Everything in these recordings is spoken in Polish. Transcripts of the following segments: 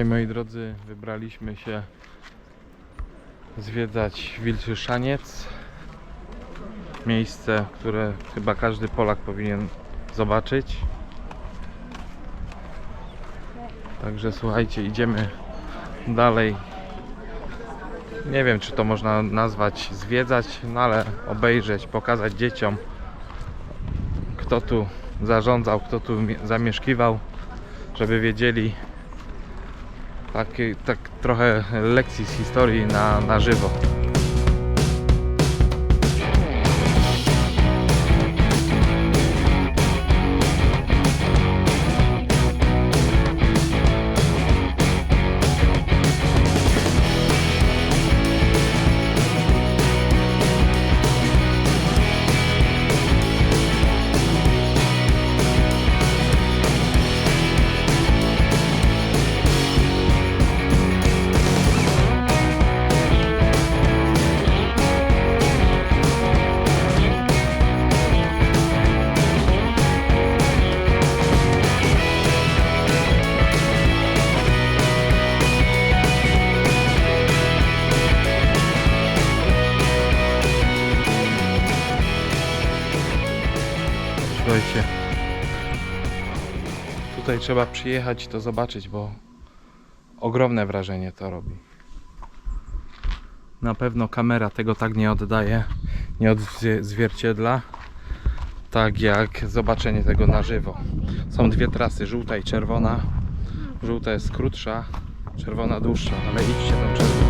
Dzisiaj, moi drodzy, wybraliśmy się zwiedzać Wilczy Szaniec. Miejsce, które chyba każdy Polak powinien zobaczyć. Także słuchajcie, idziemy dalej. Nie wiem, czy to można nazwać zwiedzać, no ale obejrzeć, pokazać dzieciom, kto tu zarządzał, kto tu mie- zamieszkiwał, żeby wiedzieli, Taki, tak trochę lekcji z historii na, na żywo. Tutaj trzeba przyjechać i to zobaczyć, bo ogromne wrażenie to robi. Na pewno kamera tego tak nie oddaje, nie odzwierciedla, tak jak zobaczenie tego na żywo. Są dwie trasy, żółta i czerwona. Żółta jest krótsza, czerwona dłuższa, ale idźcie tą czerwoną.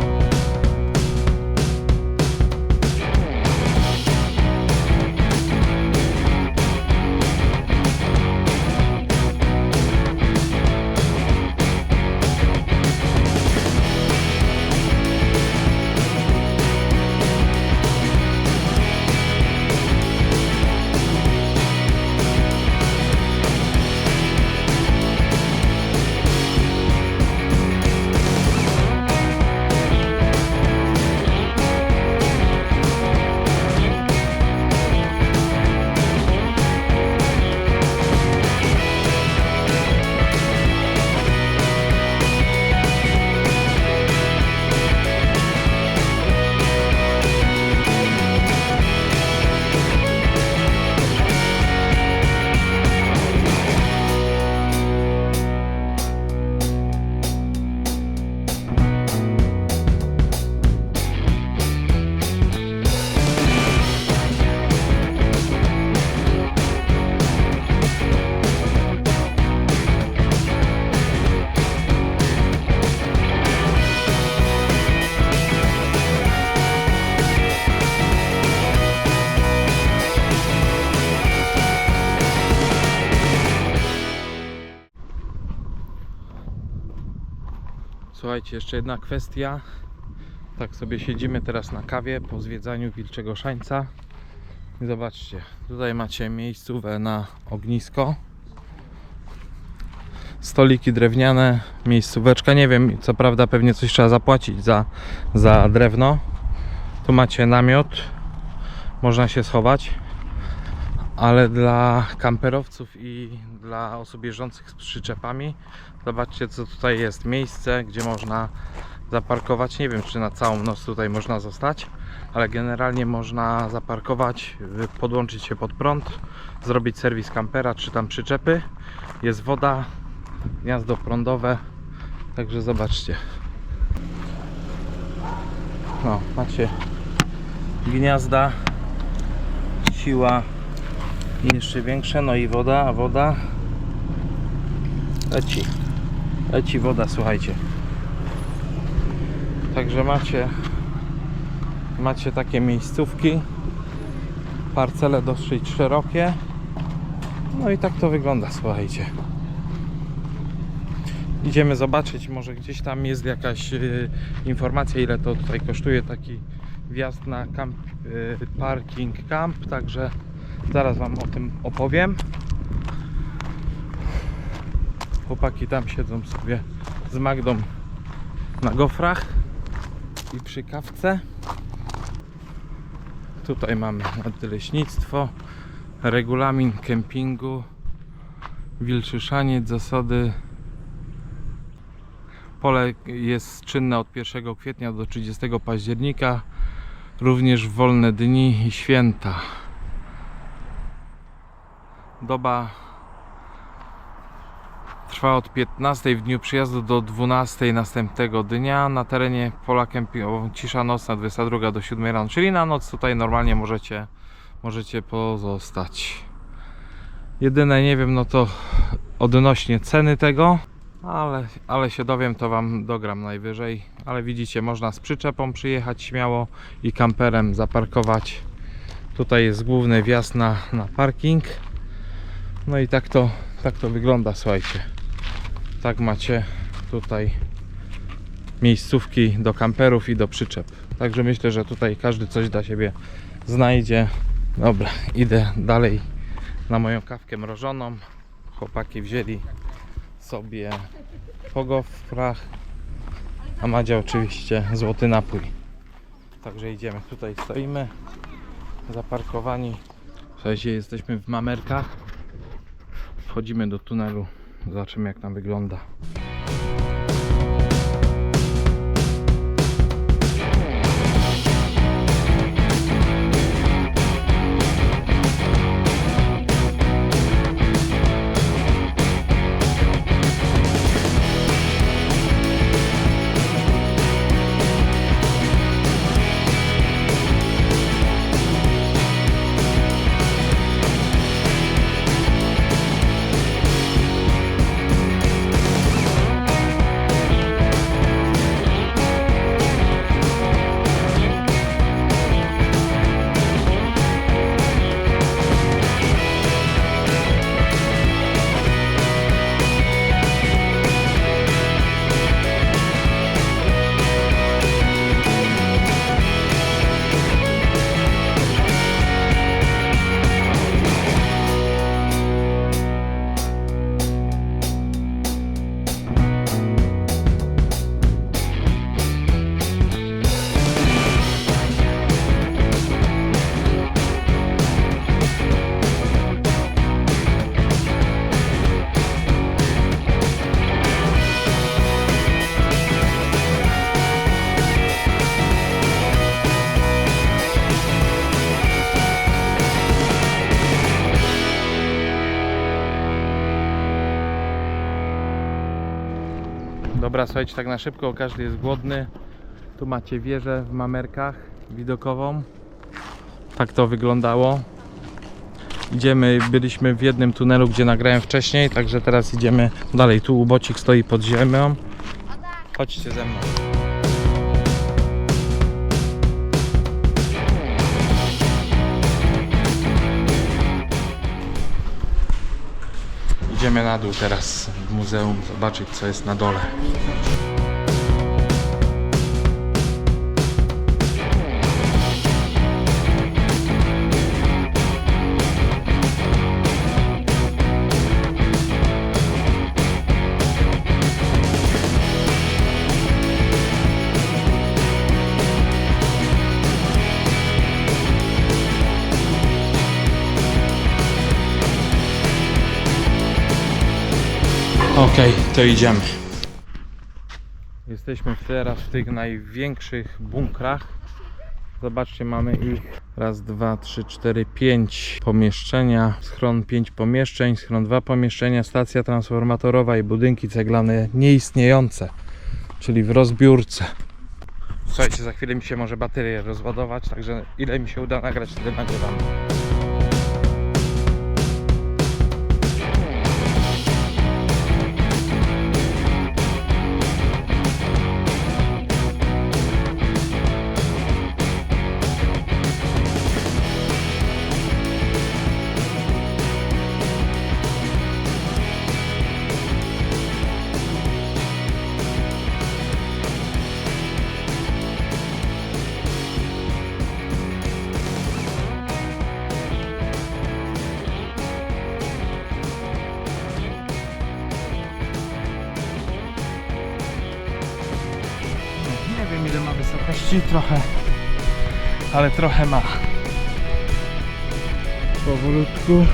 Słuchajcie, jeszcze jedna kwestia. Tak sobie siedzimy teraz na kawie po zwiedzaniu Wilczego Szańca. Zobaczcie, tutaj macie miejscówę na ognisko. Stoliki drewniane, miejscóweczka. Nie wiem, co prawda pewnie coś trzeba zapłacić za, za drewno. Tu macie namiot. Można się schować. Ale dla kamperowców i dla osób jeżdżących z przyczepami Zobaczcie co tutaj jest miejsce, gdzie można zaparkować. Nie wiem czy na całą noc tutaj można zostać, ale generalnie można zaparkować, podłączyć się pod prąd, zrobić serwis kampera czy tam przyczepy. Jest woda, gniazdo prądowe, także zobaczcie. No, macie gniazda, siła jeszcze większe, no i woda, a woda leci. Leci woda, słuchajcie. Także macie macie takie miejscówki. Parcele dosyć szerokie. No i tak to wygląda, słuchajcie. Idziemy zobaczyć, może gdzieś tam jest jakaś y, informacja, ile to tutaj kosztuje taki wjazd na y, parking camp, także zaraz Wam o tym opowiem. Chłopaki tam siedzą sobie z Magdą na gofrach i przy kawce. Tutaj mamy nadleśnictwo, regulamin kempingu, wilczyszaniec, zasady Pole jest czynne od 1 kwietnia do 30 października, również w wolne dni i święta. Doba trwa od 15 w dniu przyjazdu do 12 następnego dnia. Na terenie pola kempingu cisza nocna 22 do 7 rano, czyli na noc tutaj normalnie możecie, możecie pozostać. Jedyne nie wiem, no to odnośnie ceny tego, ale, ale się dowiem, to Wam dogram najwyżej. Ale widzicie, można z przyczepą przyjechać śmiało i kamperem zaparkować. Tutaj jest główny wjazd na, na parking. No i tak to, tak to wygląda, słuchajcie. Tak macie tutaj miejscówki do kamperów i do przyczep. Także myślę, że tutaj każdy coś dla siebie znajdzie. Dobra, idę dalej na moją kawkę mrożoną. Chłopaki wzięli sobie pogo w prach, a Madzia oczywiście złoty napój. Także idziemy, tutaj stoimy zaparkowani. Słuchajcie, jesteśmy w Mamerkach. Wchodzimy do tunelu, zobaczymy jak tam wygląda. Dobra, słuchajcie, tak na szybko, każdy jest głodny. Tu macie wieżę w Mamerkach widokową. Tak to wyglądało. Idziemy, byliśmy w jednym tunelu, gdzie nagrałem wcześniej, także teraz idziemy dalej. Tu ubocik stoi pod ziemią. Chodźcie ze mną. Idziemy na dół teraz w muzeum, zobaczyć co jest na dole. Okej, to idziemy. Jesteśmy teraz w tych największych bunkrach. Zobaczcie, mamy ich raz, dwa, trzy, cztery, pięć pomieszczenia. Schron pięć pomieszczeń, schron dwa pomieszczenia, stacja transformatorowa i budynki ceglane nieistniejące, czyli w rozbiórce. Słuchajcie, za chwilę mi się może baterię rozładować, także ile mi się uda nagrać, tyle nagrywam. Wysokości, trochę, ale trochę ma. Powolutku,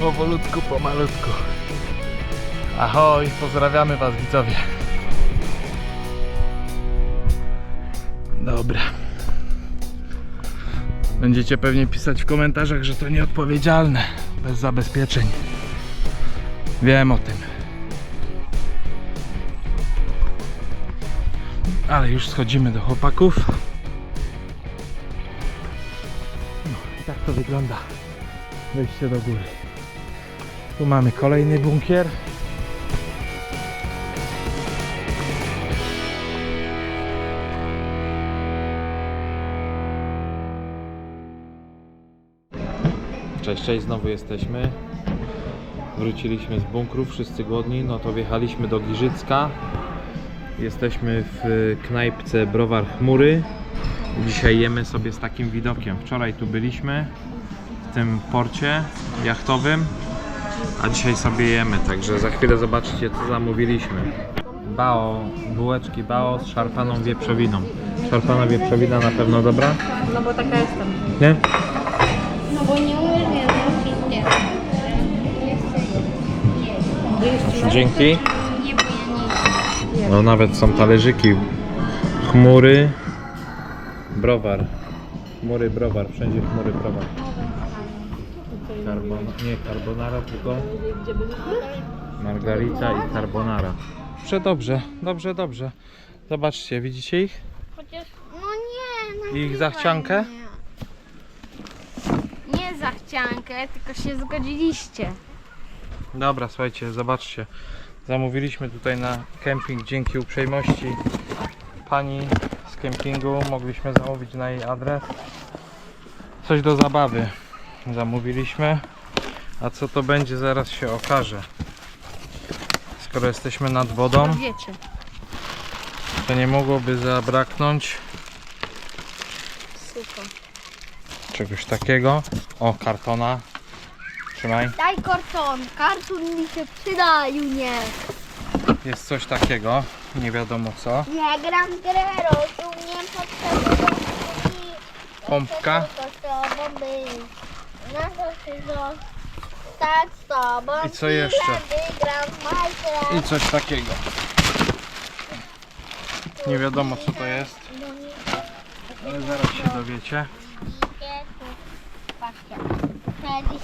powolutku, pomalutku. Ahoj, pozdrawiamy Was widzowie. Dobra. Będziecie pewnie pisać w komentarzach, że to nieodpowiedzialne, bez zabezpieczeń. Wiem o tym. Ale już schodzimy do chłopaków. No i tak to wygląda. Wejście do góry. Tu mamy kolejny bunkier. Cześć, cześć, znowu jesteśmy. Wróciliśmy z bunkru, wszyscy głodni, no to wjechaliśmy do Giżycka. Jesteśmy w knajpce Browar Chmury. Dzisiaj jemy sobie z takim widokiem. Wczoraj tu byliśmy, w tym porcie jachtowym, a dzisiaj sobie jemy, także za chwilę zobaczycie co zamówiliśmy. Bao, bułeczki bao z szarpaną wieprzowiną. Szarpana wieprzowina na pewno dobra? No bo taka jestem. Nie? No bo nie Dzięki. Nie, nie No nawet są talerzyki. Chmury. Browar. Chmury, browar. Wszędzie chmury, browar. Carbon... Nie carbonara, tylko margarita i carbonara. Dobrze, dobrze, dobrze, dobrze. Zobaczcie, widzicie ich? Chociaż, no nie, no Ich nie zachciankę? fajnie. Nie zachciankę, tylko się zgodziliście. Dobra, słuchajcie, zobaczcie. Zamówiliśmy tutaj na kemping dzięki uprzejmości pani z kempingu. Mogliśmy zamówić na jej adres. Coś do zabawy zamówiliśmy. A co to będzie, zaraz się okaże. Skoro jesteśmy nad wodą, Wiecie. to nie mogłoby zabraknąć Super. czegoś takiego. O, kartona. Trzymaj. Daj karton, karton mi się przyda, Junie. Jest coś takiego. Nie wiadomo co. Nie gram grero, tu nie potrzebuję Pompka. Z. Na to się zostać z tobą. I co jeszcze? Chwilę Wygram w Minecraft. I coś takiego. Nie wiadomo co to jest, ale zaraz się dowiecie. Patrzcie. I.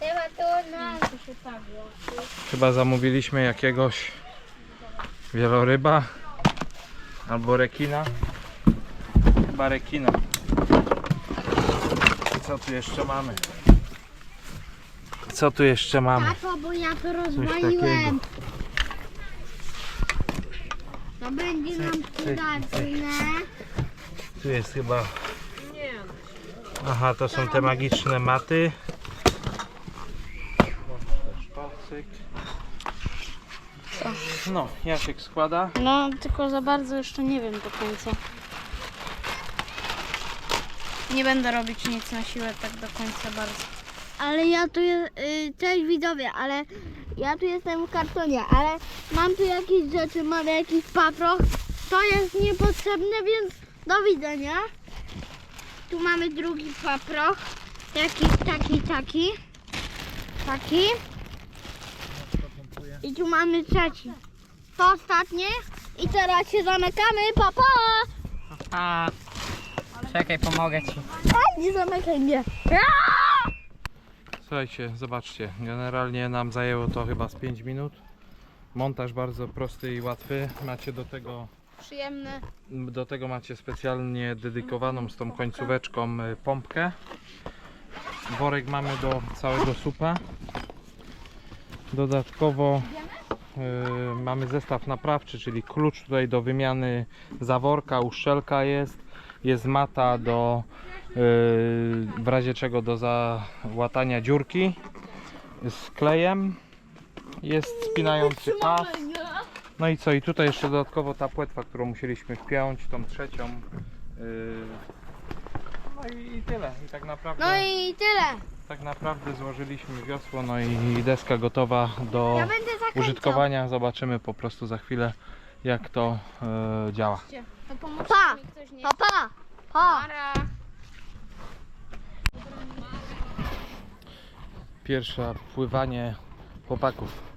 Chyba to na. Chyba zamówiliśmy jakiegoś wieloryba albo rekina. Chyba rekina. Co tu jeszcze mamy? Co tu jeszcze mamy? Tato, bo ja to rozwaliłem. To będzie nam przydatne. Tu jest chyba. Aha, to są te magiczne maty. No, Jasiek składa. No, tylko za bardzo jeszcze nie wiem do końca. Nie będę robić nic na siłę tak do końca bardzo. Ale ja tu jest, y, cześć widzowie, ale ja tu jestem w kartonie, ale mam tu jakieś rzeczy, mam jakiś paproch. To jest niepotrzebne, więc do widzenia. Tu mamy drugi paproch. Jakiś taki, taki. Taki. I tu mamy trzeci. To ostatnie. I teraz się zamykamy. Pa, pa! A, czekaj, pomogę ci. Ej, nie zamykaj mnie. Słuchajcie, zobaczcie, generalnie nam zajęło to chyba z 5 minut. Montaż bardzo prosty i łatwy. Macie do tego, Do tego macie specjalnie dedykowaną z tą końcóweczką y, pompkę. Worek mamy do całego supa. Dodatkowo y, mamy zestaw naprawczy, czyli klucz tutaj do wymiany zaworka, uszczelka jest. Jest mata do y, w razie czego do załatania dziurki z klejem. Jest spinający pas. No i co? I tutaj jeszcze dodatkowo ta płetwa, którą musieliśmy wpiąć, tą trzecią. Yy, No i, i tyle. I tak naprawdę, No i tyle. tak naprawdę złożyliśmy wiosło, no i deska gotowa do Ja będę zakończał. użytkowania. Zobaczymy po prostu za chwilę jak to e, działa. To Pa! mi ktoś nie... Pa, pa. Pa. Para. Pierwsze pływanie chłopaków.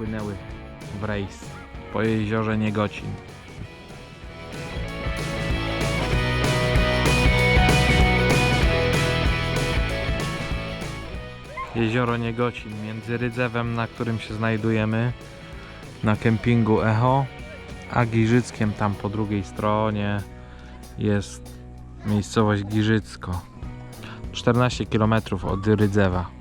Popłynęły w rejs po jeziorze Niegocin. Jezioro Niegocin między Rydzewem, na którym się znajdujemy, na kempingu Echo, a Giżyckiem tam po drugiej stronie jest miejscowość Giżycko. 14 km od Rydzewa.